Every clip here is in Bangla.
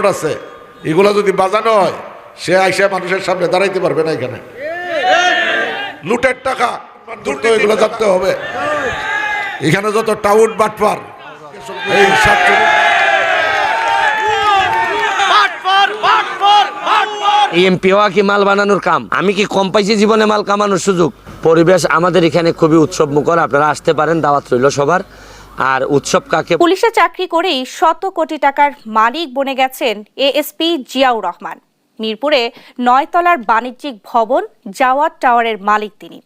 রেকর্ড আছে এগুলো যদি বাজানো হয় সে আইসা মানুষের সামনে দাঁড়াইতে পারবে না এখানে। লুটের টাকা দ্রুত এগুলো জানতে হবে। এখানে যত টাউট বাটপার এই এমপি হওয়া কি মাল বানানোর কাম? আমি কি কম পাইছি জীবনে মাল কামানোর সুযোগ? পরিবেশ আমাদের এখানে খুবই উৎসব মুখর আপনারা আসতে পারেন দাওয়াত রইল সবার। আর উৎসব কাকে পুলিশে চাকরি করেই শত কোটি টাকার মালিক বনে গেছেন এএসপি জিয়াউর রহমান। মিরপুরে নয়তলার বাণিজ্যিক ভবন জাওয়াত টাওয়ারের মালিক তিনি।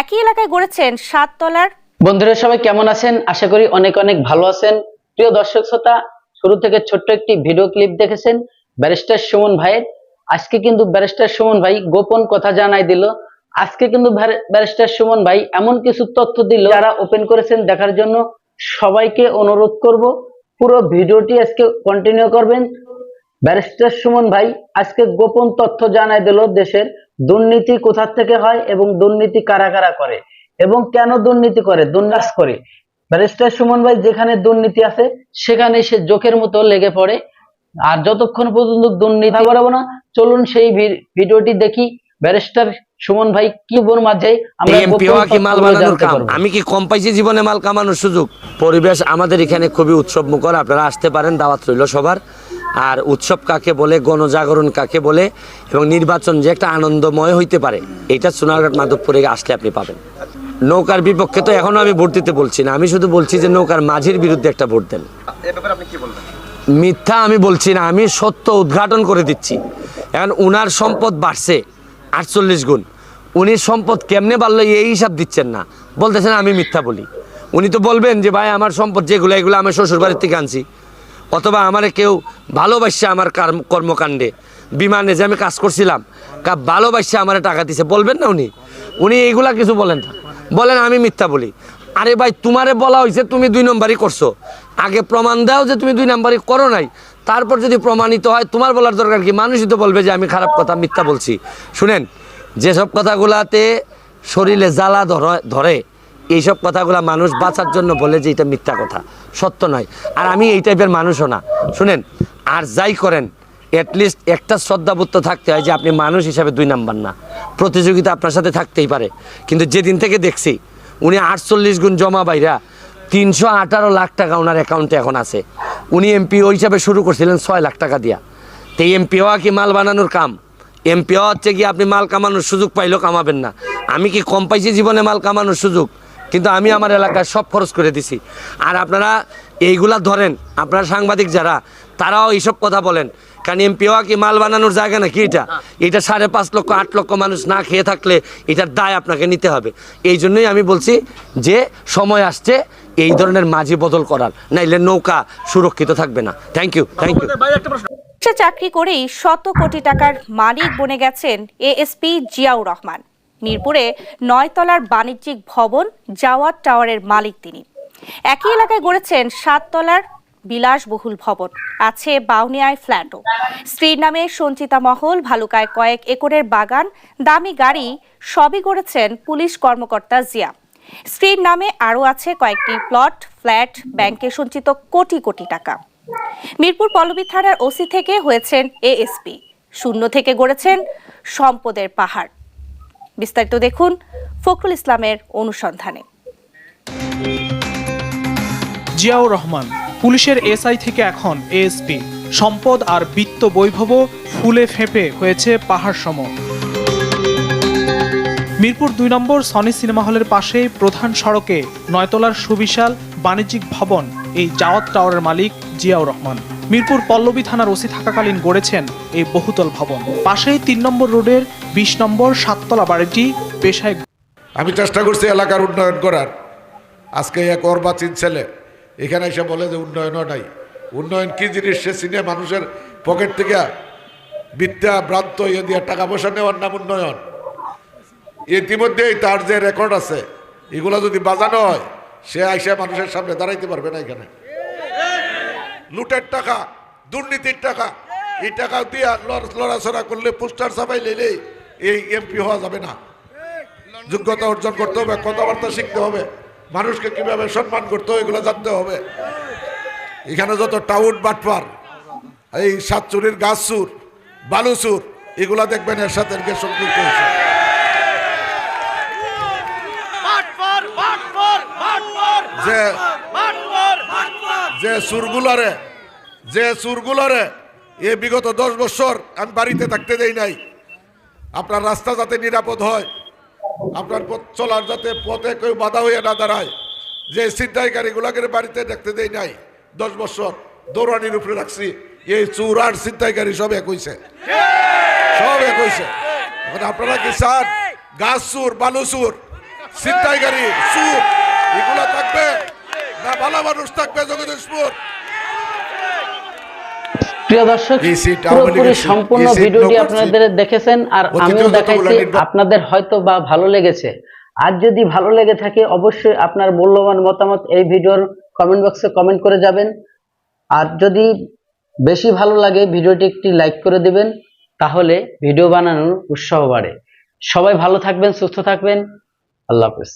একই এলাকায় গড়েছেন সাততলার বন্ধুরা সবাই কেমন আছেন? আশা করি অনেক অনেক ভালো আছেন। প্রিয় দর্শক শ্রোতা শুরু থেকে ছোট্ট একটি ভিডিও ক্লিপ দেখেছেন ব্যারিস্টার সুমন ভাইয়ের। আজকে কিন্তু ব্যারিস্টার সুমন ভাই গোপন কথা জানাই দিল। আজকে কিন্তু ব্যারিস্টার সুমন ভাই এমন কিছু তথ্য দিল যারা ওপেন করেছেন দেখার জন্য। সবাইকে অনুরোধ করব, পুরো ভিডিওটি আজকে কন্টিনিউ করবেন। ব্যারিস্টার সুমন ভাই, আজকে গোপন তথ্য জানাই দিল দেশের দুর্নীতি কোথা থেকে হয় এবং দুর্নীতি কারা কারা করে এবং কেন দুর্নীতি করে দুর্নাস করে। ব্যারিস্টার সুমন ভাই, যেখানে দুর্নীতি আছে সেখানে সে জোকের মতো লেগে পড়ে। আর যতক্ষণ পর্যন্ত দুর্নীতি করাবো না, চলুন সেই ভিডিওটি দেখি। ব্যারিস্টার সুমন ভাই কি বোর মাঝে। আমি কি কম পাইছি জীবনে মাল কামানোর সুযোগ? পরিবেশ আমাদের এখানে খুবই উৎসব মুখর আপনারা আসতে পারেন দাওয়াত রইল সবার। আর উৎসব কাকে বলে গণজাগরণ কাকে বলে এবং নির্বাচন যে একটা আনন্দময় হইতে পারে এটা সোনারঘাট মাধবপুরে আসলে আপনি পাবেন। নৌকার বিপক্ষে তো এখনও আমি ভোট দিতে বলছি না। আমি শুধু বলছি যে নৌকার মাঝির বিরুদ্ধে একটা ভোট দেন। মিথ্যা আমি বলছি না আমি সত্য উদ্ঘাটন করে দিচ্ছি। এখন উনার সম্পদ বাড়ছে আটচল্লিশ গুণ। উনি সম্পদ কেমনে বাড়লো এই হিসাব দিচ্ছেন না। বলতেছেন আমি মিথ্যা বলি। উনি তো বলবেন যে, ভাই, আমার সম্পদ যেগুলো, এগুলো আমি শ্বশুর বাড়ির থেকে আনছি। অথবা আমার কেউ ভালোবাসছে আমার কর্মকাণ্ডে। বিমানে যে আমি কাজ করছিলাম, কা, ভালোবাসছে আমার টাকা দিছে। বলবেন না উনি? উনি এইগুলা কিছু বলেন না। বলেন, আমি মিথ্যা বলি। আরে ভাই, তোমারে বলা হয়েছে তুমি দুই নম্বরই করছ। আগে প্রমাণ দাও যে তুমি দুই নম্বরই করো নাই। তারপর যদি প্রমাণিত হয়, তোমার বলার দরকার কি? মানুষই তো বলবে যে আমি খারাপ কথা, মিথ্যা বলছি। শুনেন, যেসব কথাগুলাতে শরীরে জ্বালা ধরে এইসব কথাগুলা মানুষ বাঁচার জন্য বলে যে এটা মিথ্যা কথা। সত্য নয়। আর আমি এই টাইপের মানুষও না। শুনেন, আর যাই করেন অ্যাটলিস্ট একটা শ্রদ্ধাবোধ তো থাকতে হয় যে আপনি মানুষ হিসাবে দুই নাম্বার না। প্রতিযোগিতা আপনার সাথে থাকতেই পারে। কিন্তু যেদিন থেকে দেখছি উনি আটচল্লিশ গুণ জমা বাইরা। তিনশো আঠারো লাখ টাকা ওনার অ্যাকাউন্টে এখন আছে। উনি এমপিও হিসাবে শুরু করছিলেন ছয় লাখ টাকা দিয়া। তো এমপি হওয়া কি মাল বানানোর কাম? এমপি হওয়া হচ্ছে কি আপনি মাল কামানোর সুযোগ পাইলেও কামাবেন না। আমি কি কম পাইছি জীবনে মাল কামানোর সুযোগ? কিন্তু আমি আমার এলাকায় সব খরচ করে দিছি। আর আপনারা এইগুলা ধরেন, আপনারা সাংবাদিক যারা, তারাও এইসব কথা বলেন। কারণ এমপি হওয়া কি মাল বানানোর জায়গা নাকি এটা? এটা সাড়ে পাঁচ লক্ষ আট লক্ষ মানুষ না খেয়ে থাকলে এটার দায় আপনাকে নিতে হবে। এই জন্যই আমি বলছি যে সময় আসছে এই ধরনের মাঝি বদল করার। নাইলে নৌকা সুরক্ষিত থাকবে না। থ্যাংক ইউ থ্যাংক ইউ চাকরি করেই শত কোটি টাকার মালিক বনে গেছেন এএসপি জিয়াউর রহমান। মিরপুরে নয়তলার বাণিজ্যিক ভবন জাওয়াত টাওয়ারের মালিক তিনি। একই এলাকায় গড়েছেন সাততলার বিলাসবহুল ভবন। আছে বাউনিয়ায় ফ্ল্যাটও। স্ত্রীর নামে সঞ্চিতা মহল, ভালুকায় কয়েক একরের বাগান, দামি গাড়ি, সবই গড়েছেন পুলিশ কর্মকর্তা জিয়া। স্ত্রীর নামে আরও আছে কয়েকটি প্লট, ফ্ল্যাট, ব্যাংকে সঞ্চিত কোটি কোটি টাকা। মিরপুর পল্লবী থানার ওসি থেকে হয়েছেন এএসপি শূন্য থেকে গড়েছেন সম্পদের পাহাড়। বিস্তারিত দেখুন ফখরুল ইসলামের অনুসন্ধানে। জিয়াউর রহমান পুলিশের এসআই থেকে এখন এএসপি। সম্পদ আর বিত্ত বৈভব ফুলে ফেঁপে হয়েছে পাহাড় সম মিরপুর দুই নম্বর সনি সিনেমা হলের পাশে প্রধান সড়কে নয়তলার সুবিশাল বাণিজ্যিক ভবন, এই জাওয়াত টাওয়ারের মালিক জিয়াউর রহমান। মিরপুর পল্লবী থানার ওসি থাকাকালীন গড়েছেন এই বহুতল ভবন। পাশেই তিন নম্বর রোডের বিশ নম্বর সাততলা বাড়িটি পেশায় আমি চেষ্টা করছি এলাকার উন্নয়ন করার। আজকে এক অর্বাচীন ছেলে এখানে এসে বলে যে উন্নয়নও নাই। উন্নয়ন কি জিনিস সে চিনে মানুষের পকেট থেকে বিদ্যা ভ্রান্ত ইয়ে দিয়ে টাকা পয়সা নেওয়ার নাম উন্নয়ন। ইতিমধ্যেই তার যে রেকর্ড আছে, এগুলো যদি বাজানো হয়, সে আইসা মানুষের সামনে দাঁড়াইতে পারবে না এখানে। লুটের টাকা, দুর্নীতির টাকা, এই টাকা দিয়ে লড়- লড়াচড়া করলে পোস্টার ছাপাই লেলে এই এমপি হওয়া যাবে না। যোগ্যতা অর্জন করতে হবে, কথাবার্তা শিখতে হবে। মানুষকে কীভাবে সম্মান করতে হবে এগুলো জানতে হবে। এখানে যত টাউট বাটপার এই সাতচুরির গাছ সুর বালু সুর এগুলা দেখবেন এর সাথে এর সংযুক্ত হয়েছে। যে যে সুরগুলারে যে সুরগুলারে এ বিগত দশ বছর আমি বাড়িতে থাকতে দেই নাই। আপনার রাস্তা যাতে নিরাপদ হয় আপনার পথ চলার যাতে পথে কেউ বাধা হয়ে না দাঁড়ায়, যে ছিনতাইকারীগুলাকে বাড়িতে দেখতে দেই নাই, দশ বছর দৌড়ানির উপরে রাখছি, এই চুর আর ছিনতাইকারী সব এক হইছে। সব এক হইছে। আপনারা কি চান? গাছ সুর বালু সুর ছিনতাইকারী সুর এগুলা থাকবে না? ভালো মানুষ থাকবে জগদীশপুর। প্রিয় দর্শক পুরোপুরি সম্পূর্ণ ভিডিওটি আপনাদের দেখেছেন আর আমিও দেখাইছি আপনাদের হয়তো বা ভালো লেগেছে। আর যদি ভালো লেগে থাকে অবশ্যই আপনার মূল্যবান মতামত এই ভিডিওর কমেন্ট বক্সে কমেন্ট করে যাবেন। আর যদি বেশি ভালো লাগে ভিডিওটি একটি লাইক করে দিবেন তাহলে ভিডিও বানানোর উৎসাহ বাড়ে। সবাই ভালো থাকবেন সুস্থ থাকবেন। আল্লাহ হাফেজ।